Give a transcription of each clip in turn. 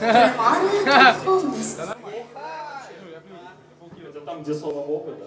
Это там, где слово опыта.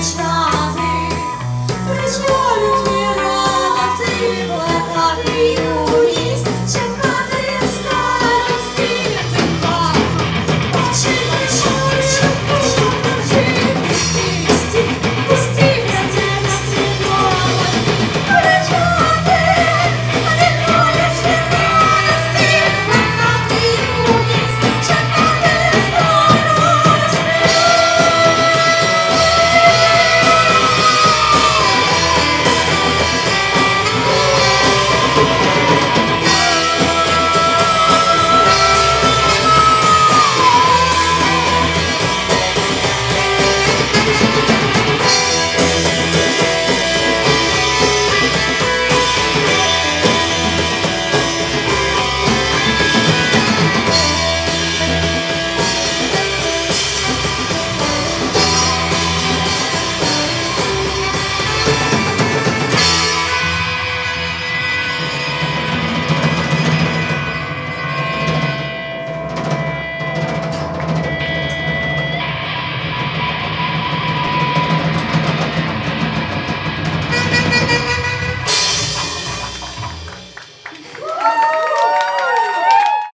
桥。